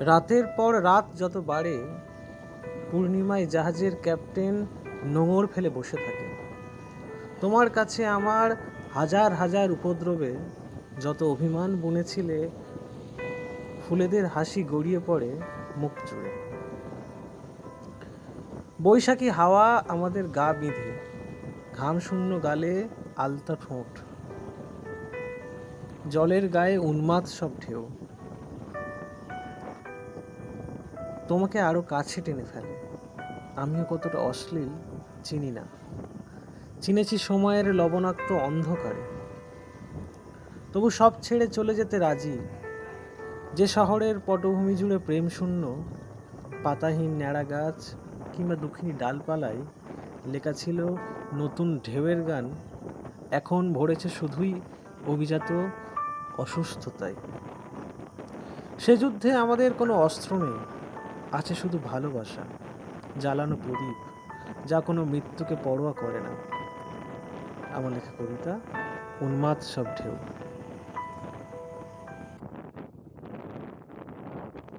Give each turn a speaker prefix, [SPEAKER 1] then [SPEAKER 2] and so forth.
[SPEAKER 1] রাতের পর রাত যত বাড়ে, পূর্ণিমায় জাহাজের ক্যাপ্টেন নোঙর ফেলে বসে থাকে। তোমার কাছে আমার হাজার হাজার উপদ্রবে যত অভিমান বুনেছিলে, ফুলেদের হাসি গড়িয়ে পড়ে মুখ জুড়ে বৈশাখী হাওয়া আমাদের গা বিঁধে, ঘাম শূন্য গালে আলতা ঠোঁট। জলের গায়ে উন্মাদ সব ঢেউ। তোমাকে আরও কাছে টেনে ফেলে। আমিও কতটা অশ্লীল, চিনি না। চিনেছি সময়ের লবণাক্ত অন্ধকারে। তবু সব ছেড়ে চলে যেতে রাজি। যে শহরের পটভূমি জুড়ে প্রেম শূন্য পাতাহীন ন্যাড়া গাছ কিংবা দুঃখিনী ডালপালায় লেখা ছিল নতুন ঢেউয়ের গান, এখন ভরেছে শুধুই অভিজাত অসুস্থতায়। সে যুদ্ধে আমাদের কোনো অস্ত্র নেই। আছে শুধু ভালোবাসা, জ্বালানো প্রদীপ, যা কোনো মৃত্যুকে পরোয়া করে না। আমার লেখা কবিতা, উন্মাদ সব ঢেউ।